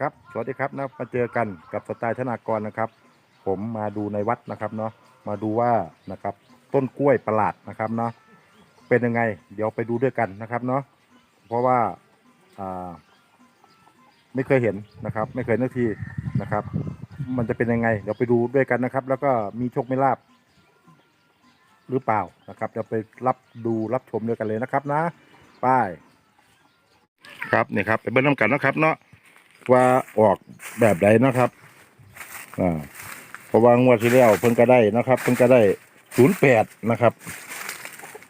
ครับ สวัสดีครับนะมาเจอกันกับสไตล์ธนากรนะครับ ผมมาดูในวัดนะครับเนาะมาดูว่านะครับต้นกล้วยประหลาดนะครับเนาะเป็นยังไง เดี๋ยวไปดูด้วยกันนะครับเนาะเพราะว่าอ่าไม่เคยเห็นนะครับ ไม่เคยนาทีนะครับ มันจะเป็นยังไง เดี๋ยวไปดูด้วยกันนะครับ แล้วก็มีโชคไม่ลาบหรือเปล่านะครับเดี๋ยวไปรับดูรับชมด้วยกันเลยนะครับนะ ป้าย ครับนี่ครับไปเบิ้ลน้ำกันนะครับเนาะ ว่าออกแบบใดนะครับอ่าเพราะว่างวดที่แล้วเพิ่นก็ได้นะครับ เพิ่นก็ได้ศูนย์แปดนะครับ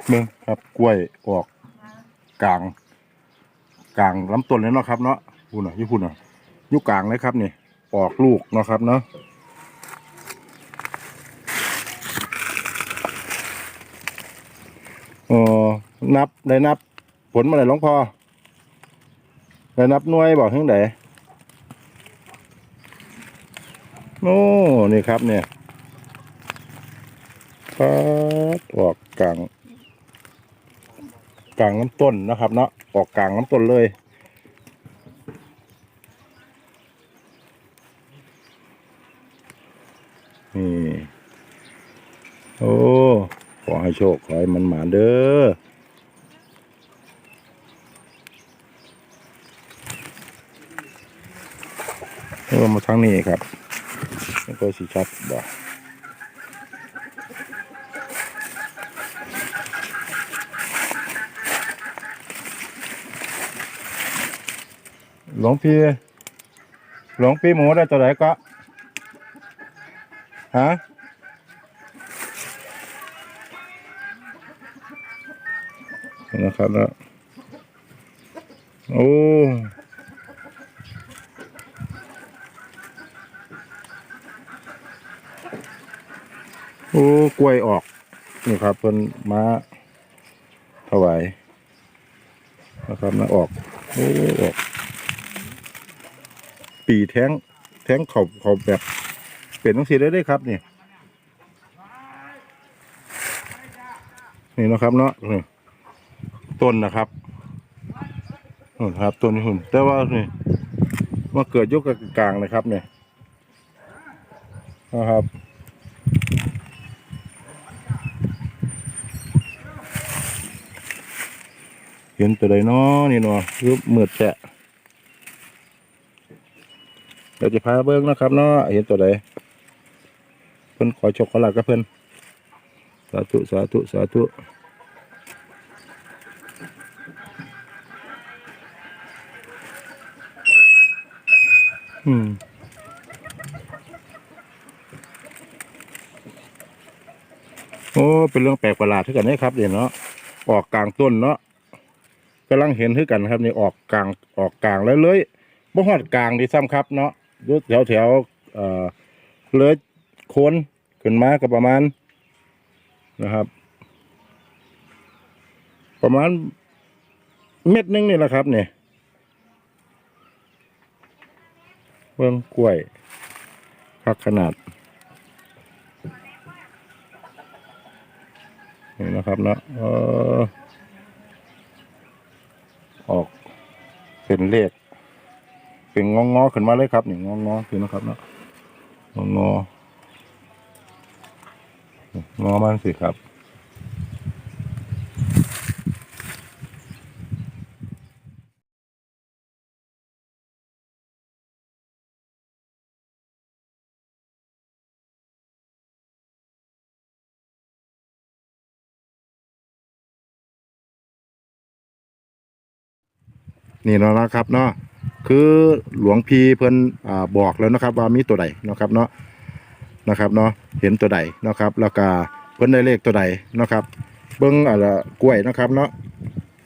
เมืองครับกล้วยออกกลาง กลางลำต้นเลยเนาะครับเนาะพูดหน่อยยี่พูดหน่อยยุกลางเลยครับนี่ออกลูกเนาะครับเนาะเออนับได้นับ ผลมาเลยหลวงพ่อได้นับหน่วยบอกทั้งไหน โน่นี่ครับเนี่ยปัดออกกลางกลางน้ำต้นนะครับ เนาะออกกลางน้ำต้นเลย นี่ โอ้ ขอให้โชค ขอให้มันหมาเด้อเริ่มมาทางนี้ครับ แล้วก็สีชัดบ่หลวงพี่หลวงพี่หมูได้ตัวไหนก็ฮะนะครับแล้วโอ้ โอ้กล้วยออก นี่ครับเพิ่นมาถวายนะครับนะออกโอ้ออก ปีแท้ง แท้งขาเขาแบบเปลี่ยนต้องสีได้ด้วยครับนี่นี่นะครับเนาะนี่ต้นนะครับนู่นครับต้นนี้หุ่นแต่ว่านี่มาเกิดยกกลางๆเลยครับเนี่ยนะครับ ห็นตัวใดเนาะนี่เนาะรูปมืดแฉะเดี๋ยวจะพาเบิ้งนะครับเนาะเห็นตัวใดเพิ่นขอโชคขอลาบกับเพิ่นสาธุสาธุสาธุอืมโอ้ เป็นเรื่องแปลกประหลาดเที่กันนะครับเดี๋ยวเนาะออกกลางต้นเนาะ กำลังเห็นคือกันครับนี่ออกกลางออกกลางแล้วเลยบ่ฮอดกลางดีซ้ำครับเนาะยุแถวแถวเอ่อเลยโคนขึ้นมาก็ประมาณนะครับ ประมาณเม็ดนึงนี่แหละครับเนี่ยเบิ่งกล้วยพักขนาดนี่นะครับเนาะเออกเป็นเลข เป็นงองอๆขึ้นมาเลยครับนี่งองอๆคือนะครับเนาะงององอมันสิครับ นี่เนาะนะครับเนาะคือหลวงพีเพิ่นอ่าบอกแล้วนะครับ ว่ามีตัวใดนะครับเนาะนะครับเนาะเห็นตัวใดนะครับ แล้วก็เพิ่นได้เลขตัวใดนะครับ เบิ้งอะไรกล้วยนะครับ เนาะ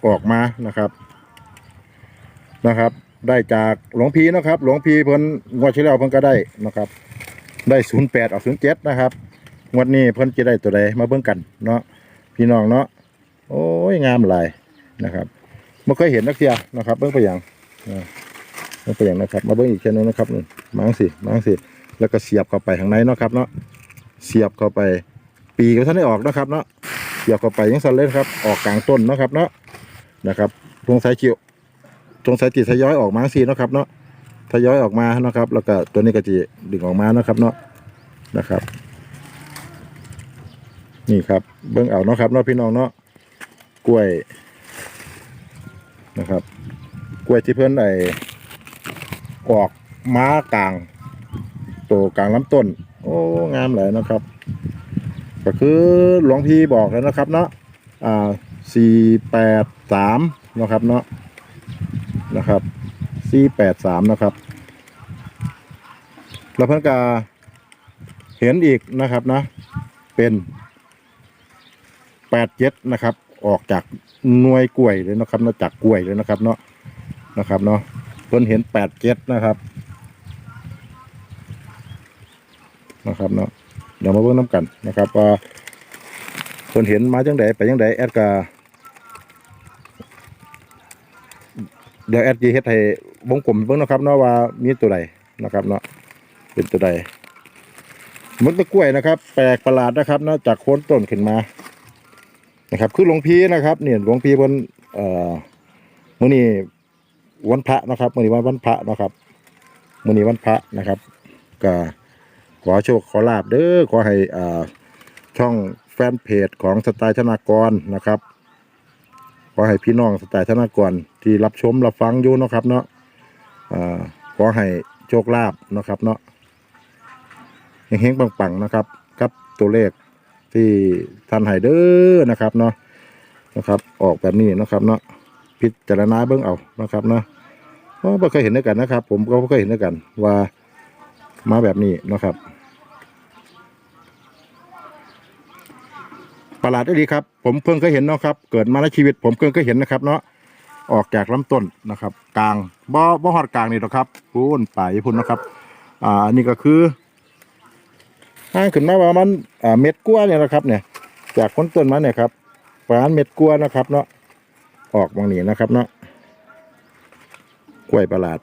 ออกมานะครับนะครับ ได้จากหลวงพีนะครับ หลวงพีเพิ่นงวดที่แล้วเพิ่นก็ได้นะครับ ได้ศูนย์แปดออกศูนย์เจ็ดนะครับงวดนี้เพิ่นจะได้ตัวใดมาเบิ่งกันเนาะพี่น้องเนาะโอ้ยงามหลายนะครับ ม่เคยเห็นนักเทียนะครับ เบิ้งไปอย่างนะเบิ้งไปอย่างนะครับ มาเบิ้องอีกเช่นึงนะครับนี่มังสิมังสิแล้วก็เสียบเข้าไปข้างในเนาะครับเนาะเสียบเข้าไป ปีก็ท่านได้ออกนะครับเนาะเสียบเข้าไปยังสั่นเลยครับ ออกกลางต้นนะครับเนาะนะครับตรงสายเกี่ยวตรงสายจีทยอยออกมาสิเนาะครับเนาะทยอยออกมานะครับ แล้วก็ตัวนี้ก็จะดึงออกมานะครับเนาะนะครับ นี่ครับเบิ้องเอาเนาะครับเนาะพี่น้องเนาะกล้วย นะครับ กล้วยที่เพื่อนไอออกม้ากลางโตกลางลำต้น โอ้งามหลยนะครับ ก็คือหลวงพี่บอกแล้วนะครับเนาะอ่าสี่แปดสามนะครับเนาะนะครับสี่แปดสามนะครับ แล้วเพื่อนก็เห็นอีกนะครับนะเป็นแปดเจ็ดนะครับ ออกจากหน่วยกล้วยเลยนะครับเนาะจากกล้วยเลยนะครับ เนาะนะครับเนาะเพิ่นเห็นแปดเจ็ดนะครับนะครับเนาะเดี๋ยวมาเบิ่งน้ำกันนะครับว่าเพิ่นเห็นมาจังไดไปจังไดแอดกาเดี๋ยวแอดจีเฮ็ดให้วงกลมเบิ่งนะครับเนาะว่ามีตัวใดนะครับเนาะเป็นตัวใดมันตะกล้วยนะครับ แปลกประหลาดนะครับเนอกจากโคนต้นขึ้นมา นะครับคือหลวงพี่นะครับเนี่ยหลวงพี่บนเอ่อมื้อนี้วันพระนะครับมื้อนี้วันวันพระนะครับมื้อนี้วันพระนะครับก็ขอโชคขอลาบเด้อขอให้อ่าช่องแฟนเพจของสไตล์ธนากรนะครับ ขอให้พี่น้องสไตล์ธนากรที่รับชมรับฟังอยู่นะครับเนาะอ่าขอให้โชคลาภนะครับเนาะเฮงๆปังๆนะครับกับตัวเลข ที่ท่านให้เด้อนะครับเนาะนะครับ ออกแบบนี้นะครับเนาะพิจารณาเบิ่งเอานะครับเนาะเพราะไม่เคยเห็นด้วยกันนะครับ ผมก็ไม่เคยเห็นด้วยกันว่ามาแบบนี้นะครับประหลาดดีครับ ผมเพิ่งเคยเห็นเนาะครับ เกิดมาในชีวิต ผมเพิ่งเคยเห็นนะครับ เนาะออกจากลำต้นนะครับ กลางบ่บ่ฮอดกลางนี่หรอกครับพูนป่ายพุ่นนะครับ อ่าอันนี่ก็คือ ห่างขึ้นมาประมาณอ่าเม็ดกว่าเนี่ยนะครับ เนี่ย จากคนต้นมาเนี่ยครับประมาณเม็ดกว่านะครับ เนาะออกบางนี้นะครับ เนาะกล้วยประหลาด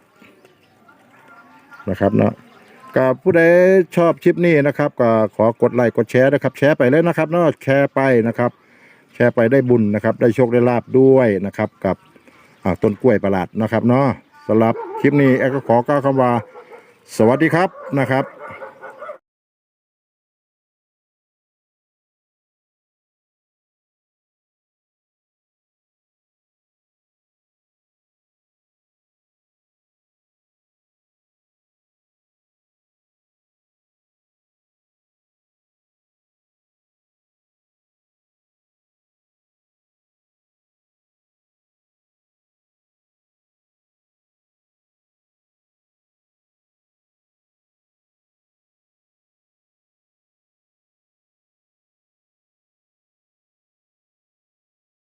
นะครับ เนาะก็ผู้ใดชอบคลิปนี้นะครับ ก็ขอกดไลค์กดแชร์นะครับ แชร์ไปเลยนะครับ เนาะแชร์ไปนะครับ แชร์ไปได้บุญนะครับ ได้โชคได้ลาบด้วยนะครับ กับต้นกล้วยประหลาดนะครับ เนาะสำหรับคลิปนี้แอดก็ขอกล่าวคำว่าสวัสดีครับนะครับ